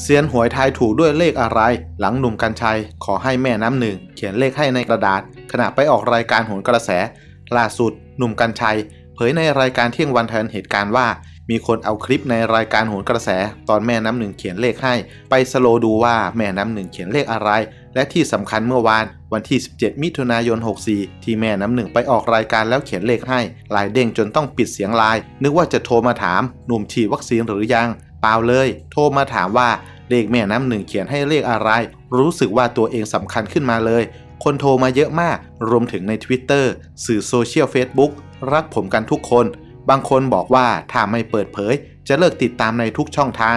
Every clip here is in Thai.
เซียนหวยทายถูกด้วยเลขอะไร หลังหนุ่มกัญชัย ขอให้แม่น้ำหนึ่ง เขียนเลขให้ในกระดาษ ขณะไปออกรายการโหนกระแส ล่าสุด หนุ่มกัญชัย เผยในรายการเที่ยงวันแทนเหตุการณ์ว่า มีคนเอาคลิปในรายการโหนกระแส ตอนแม่น้ำหนึ่งเขียนเลขให้ ไปสโลดูว่าแม่น้ำหนึ่งเขียนเลขอะไร และที่สำคัญเมื่อวานวันที่ 17 มิถุนายน 64 ที่แม่น้ำหนึ่งไปออกรายการแล้วเขียนเลขให้ลายเด้งจนต้องปิดเสียงไลน์นึกว่าจะโทรมาถามหนุ่มฉีดวัคซีนหรือยัง เปล่าเลย โทรมาถามว่าเลขแม่น้ำหนึ่งเขียนให้เลขอะไร รู้สึกว่าตัวเองสำคัญขึ้นมาเลย คนโทรมาเยอะมาก รวมถึงใน Twitter สื่อโซเชียล Facebook รักผมกันทุกคน บางคนบอกว่าถ้าไม่เปิดเผย จะเลิกติดตามในทุกช่องทาง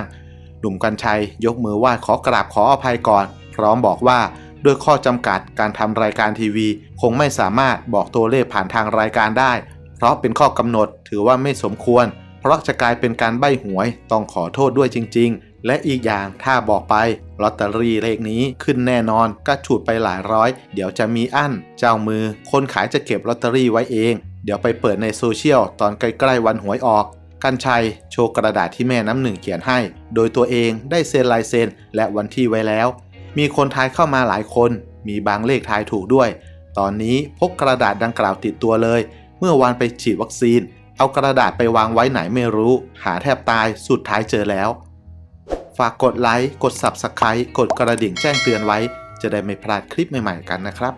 หนุ่มกัญชัยยกมือไหว้ขอกราบขออภัยก่อน พร้อมบอกว่าด้วยข้อจำกัดการทำรายการทีวี คงไม่สามารถบอกตัวเลขผ่านทางรายการได้ เพราะเป็นข้อกำหนดถือว่าไม่สมควร เพราะจะกลายเป็นการใบ้หวยต้องขอโทษด้วยจริง ๆ และอีกอย่างถ้าบอกไปลอตเตอรี่เลขนี้ขึ้นแน่นอนก็ฉูดไปหลายร้อย เดี๋ยวจะมีอั้น เจ้ามือ คนขายจะเก็บลอตเตอรี่ไว้เอง เดี๋ยวไปเปิดในโซเชียลตอนใกล้ๆวันหวยออกกันชัยโชว์กระดาษที่แม่น้ำหนึ่งเขียนให้ โดยตัวเองได้เซ็นลายเซ็นและวันที่ไว้แล้ว มีคนทายเข้ามาหลายคน มีบางเลขทายถูกด้วย ตอนนี้พกกระดาษดังกล่าวติดตัวเลย เมื่อวานไปฉีดวัคซีน เอากระดาษไปวางไว้ไหนไม่รู้ หาแทบตายสุดท้ายเจอแล้ว ฝากกดไลค์ กด Subscribe กดกระดิ่งแจ้งเตือนไว้ จะได้ไม่พลาดคลิปใหม่ๆกันนะครับ